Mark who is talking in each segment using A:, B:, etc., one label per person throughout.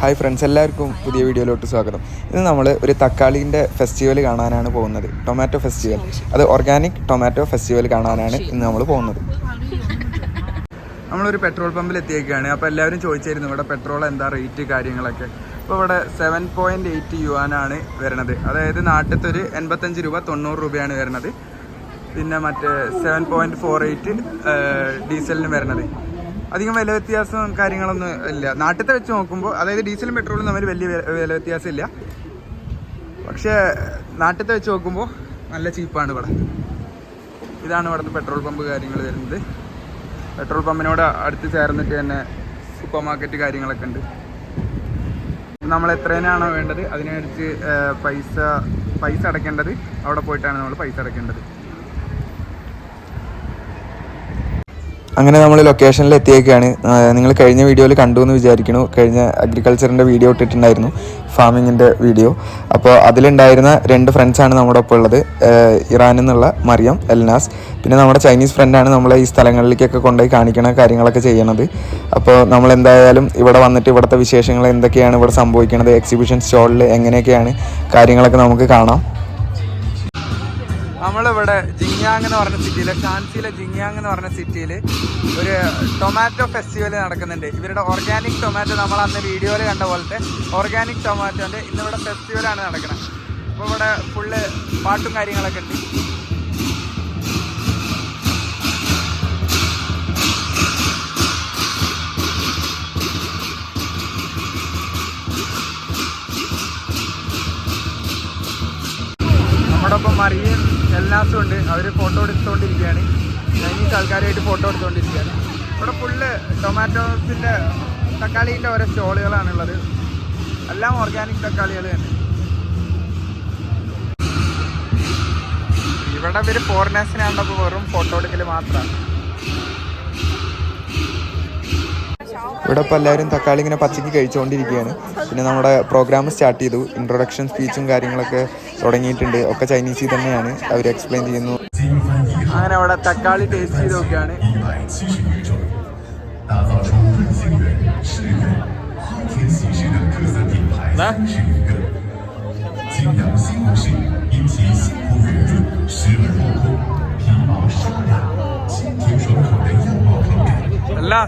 A: Hi friends എല്ലാവർക്കും പുതിയ വീഡിയോയിലോട്ട് സ്വാഗതം. ഇന്ന് നമ്മൾ ഒരു തക്കാളിന്റെ ഫെസ്റ്റിവൽ കാണാനാണ് പോകുന്നത്. Tomato festival. അത് ഓർഗാനിക് ടൊമാറ്റോ ഫെസ്റ്റിവൽ കാണാനാണ് ഇന്ന് നമ്മൾ പോകുന്നത്. നമ്മളൊരു പെട്രോൾ പമ്പിൽ എത്തിയേക്കാണ്. അപ്പോൾ എല്ലാവരും ചോദിച്ചായിരുന്നു ഇവിടെ പെട്രോൾ എന്താ റേറ്റ് കാര്യങ്ങളൊക്കെ. അപ്പോൾ ഇവിടെ സെവൻ പോയിന്റ് എയ്റ്റ് യുവാനാണ് വരുന്നത് അതായത് നാട്ടിലത്തെ ഒരു എൺപത്തഞ്ച് രൂപ തൊണ്ണൂറ് രൂപയാണ് വരുന്നത് പിന്നെ മറ്റേ സെവൻ പോയിന്റ് ഫോർ എയ്റ്റ് ഡീസലിന് വരുന്നത് അധികം വില വ്യത്യാസം കാര്യങ്ങളൊന്നും ഇല്ല. നാട്ടിലത്തെ വെച്ച് നോക്കുമ്പോൾ അതായത് ഡീസലും പെട്രോളും തമ്മിൽ വലിയ വില- വ്യത്യാസം ഇല്ല. പക്ഷേ നാട്ടിലത്തെ വെച്ച് നോക്കുമ്പോൾ നല്ല ചീപ്പാണ് ഇവിടെ. ഇതാണ് ഇവിടുത്തെ പെട്രോൾ പമ്പ് കാര്യങ്ങൾ വരുന്നത്. പെട്രോൾ പമ്പിനോട് അടുത്ത് ചേർന്നിട്ട് തന്നെ സൂപ്പർ മാർക്കറ്റ് കാര്യങ്ങളൊക്കെ ഉണ്ട്. നമ്മൾ എത്രേനാണോ വേണ്ടത് അതിനനുസരിച്ച് പൈസ പൈസ അടയ്ക്കേണ്ടത് അവിടെ പോയിട്ടാണ് നമ്മൾ പൈസ അടയ്ക്കേണ്ടത്. അങ്ങനെ നമ്മൾ ലൊക്കേഷനിൽ എത്തിയേക്കാണ്. നിങ്ങൾ കഴിഞ്ഞ വീഡിയോയിൽ കണ്ടു എന്ന് വിചാരിക്കുന്നു. കഴിഞ്ഞ അഗ്രികൾച്ചറിന്റെ വീഡിയോ ഇട്ടിട്ടുണ്ടായിരുന്നു ഫാമിങ്ങിന്റെ വീഡിയോ അപ്പോൾ അതിലുണ്ടായിരുന്ന രണ്ട് ഫ്രണ്ട്സാണ് നമ്മുടെ ഒപ്പം ഉള്ളത്. ഇറാൻ നിന്നുള്ള മറിയം എൽനാസ്. പിന്നെ നമ്മുടെ ചൈനീസ് ഫ്രണ്ടാണ് നമ്മളെ ഈ സ്ഥലങ്ങളിലേക്കൊക്കെ കൊണ്ടുപോയി കാണിക്കണ കാര്യങ്ങളൊക്കെ ചെയ്യണത്. അപ്പോൾ നമ്മൾ എന്തായാലും ഇവിടെ വന്നിട്ട് ഇവിടുത്തെ വിശേഷങ്ങൾ എന്തൊക്കെയാണ് ഇവിടെ സംഭവിക്കുന്നത് എക്സിബിഷൻ സ്റ്റോളിൽ എങ്ങനെയൊക്കെയാണ് കാര്യങ്ങളൊക്കെ നമുക്ക് കാണാം. നമ്മളിവിടെ ജിങ്യാങ് എന്ന് പറഞ്ഞ സിറ്റിയിൽ ഷാൻസിയിലെ ജിങ്യാങ് എന്ന് പറഞ്ഞ സിറ്റിയിൽ ഒരു ടൊമാറ്റോ ഫെസ്റ്റിവൽ നടക്കുന്നുണ്ട്. ഇവരുടെ ഓർഗാനിക് ടൊമാറ്റോ നമ്മൾ അന്ന് വീഡിയോയിൽ കണ്ട പോലത്തെ ഓർഗാനിക് ടൊമാറ്റോന്റെ ഇന്നിവിടെ ഫെസ്റ്റിവലാണ് നടക്കുന്നത് അപ്പോൾ ഇവിടെ ഫുള്ള് പാട്ടും കാര്യങ്ങളൊക്കെ ഉണ്ട്. നമ്മുടെ ഒപ്പം മറിയയും എല്ലാസും ഉണ്ട്. അവർ ഫോട്ടോ എടുത്തുകൊണ്ടിരിക്കുകയാണ് ചൈനീസ് ആൾക്കാരായിട്ട് ഫോട്ടോ എടുത്തുകൊണ്ടിരിക്കുകയാണ് ഇവിടെ ഫുള്ള് ടൊമാറ്റോസിന്റെ തക്കാളീന്റെ ഓരോ സ്റ്റോളുകളാണുള്ളത്. എല്ലാം ഓർഗാനിക് തക്കാളികൾ തന്നെ. ഇവിടെ ഇവർ ഫോറിനേഴ്സിനെ കണ്ടപ്പോൾ വെറും ഫോട്ടോ എടുക്കൽ മാത്രമാണ് ഇവിടെ ഇപ്പോൾ എല്ലാവരും തക്കാളി ഇങ്ങനെ പച്ചയ്ക്ക് കഴിച്ചുകൊണ്ടിരിക്കുകയാണ്. പിന്നെ നമ്മുടെ പ്രോഗ്രാം സ്റ്റാർട്ട് ചെയ്തു. ഇൻട്രൊഡക്ഷൻ സ്പീച്ചും കാര്യങ്ങളൊക്കെ തുടങ്ങിയിട്ടുണ്ട്. ഒക്കെ ചൈനീസിൽ തന്നെയാണ്. അവർ എക്സ്പ്ലെയിൻ ചെയ്യുന്നു. അങ്ങനെ അവിടെ തക്കാളി ടേസ്റ്റ് ചെയ്ത് നോക്കുകയാണ്
B: 百 എല്ലാ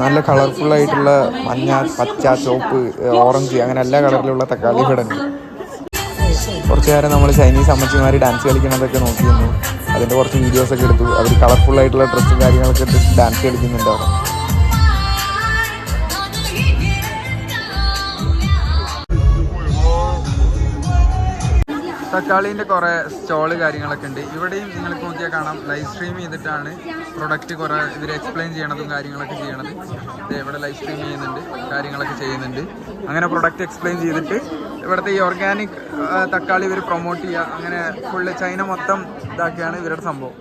A: നല്ല കളർഫുൾ ആയിട്ടുള്ള മഞ്ഞ പച്ച ചുവപ്പ് ഓറഞ്ച് അങ്ങനെ എല്ലാ കളറിലുള്ള തക്കാളി കിടന്നു കുറച്ചു നേരം നമ്മൾ ചൈനീസ് അമ്മച്ചിമാർ ഡാൻസ് കളിക്കുന്നതൊക്കെ നോക്കിയിരുന്നു. അതിന്റെ കുറച്ച് വീഡിയോസ് ഒക്കെ എടുത്തു അവർ കളർഫുൾ ആയിട്ടുള്ള ഡ്രസ്സും കാര്യങ്ങളൊക്കെ ഇട്ട് ഡാൻസ് കളിക്കുന്നുണ്ട് അവിടെ. തക്കാളീന്റെ കുറേ സ്റ്റോൾ കാര്യങ്ങളൊക്കെ ഉണ്ട്. ഇവിടെയും നിങ്ങൾക്ക് നോക്കിയാൽ കാണാം. ലൈവ് സ്ട്രീം ചെയ്തിട്ടാണ് പ്രൊഡക്റ്റ് കുറേ ഇവർ എക്സ്പ്ലെയിൻ ചെയ്യണതും കാര്യങ്ങളൊക്കെ ചെയ്യണത്. ഇവിടെ ലൈവ് സ്ട്രീം ചെയ്യുന്നുണ്ട് കാര്യങ്ങളൊക്കെ ചെയ്യുന്നുണ്ട്. അങ്ങനെ പ്രൊഡക്റ്റ് എക്സ്പ്ലെയിൻ ചെയ്തിട്ട് ഇവിടുത്തെ ഈ ഓർഗാനിക് തക്കാളി ഇവർ പ്രൊമോട്ട് ചെയ്യുക. അങ്ങനെ ഫുള്ള് ചൈന മൊത്തം ഇതാക്കിയാണ് ഇവരുടെ സംഭവം.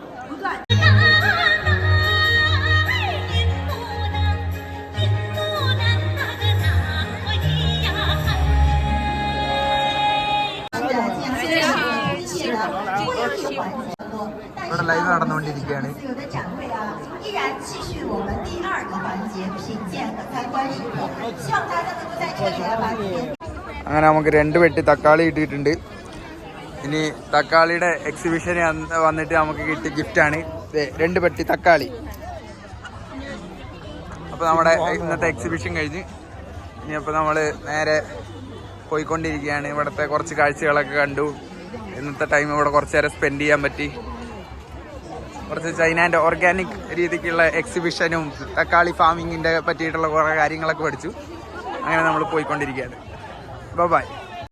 A: ഇവിടെ ലൈവ് നടന്നുകൊണ്ടിരിക്കുകയാണ്. അങ്ങനെ നമുക്ക് രണ്ട് വെട്ടി തക്കാളി കിട്ടിയിട്ടുണ്ട്. ഇനി തക്കാളിയുടെ എക്സിബിഷൻ വന്നിട്ട് നമുക്ക് കിട്ടിയ ഗിഫ്റ്റാണ് രണ്ട് പെട്ടി തക്കാളി. അപ്പോൾ നമ്മുടെ ഇന്നത്തെ എക്സിബിഷൻ കഴിഞ്ഞ്. ഇനി അപ്പോൾ നമ്മൾ നേരെ പോയിക്കൊണ്ടിരിക്കുകയാണ്. ഇവിടുത്തെ കുറച്ച് കാഴ്ചകളൊക്കെ കണ്ടു. ഇന്നത്തെ ടൈം ഇവിടെ കുറച്ച് നേരം സ്പെൻഡ് ചെയ്യാൻ പറ്റി. കുറച്ച് ചൈനന്റെ ഓർഗാനിക് രീതിക്കുള്ള എക്സിബിഷനും തക്കാളി ഫാമിങ്ങിന്റെ പറ്റിയിട്ടുള്ള കുറേ കാര്യങ്ങളൊക്കെ പഠിച്ചു. അങ്ങനെ നമ്മൾ പോയിക്കൊണ്ടിരിക്കുകയാണ്. ബൈ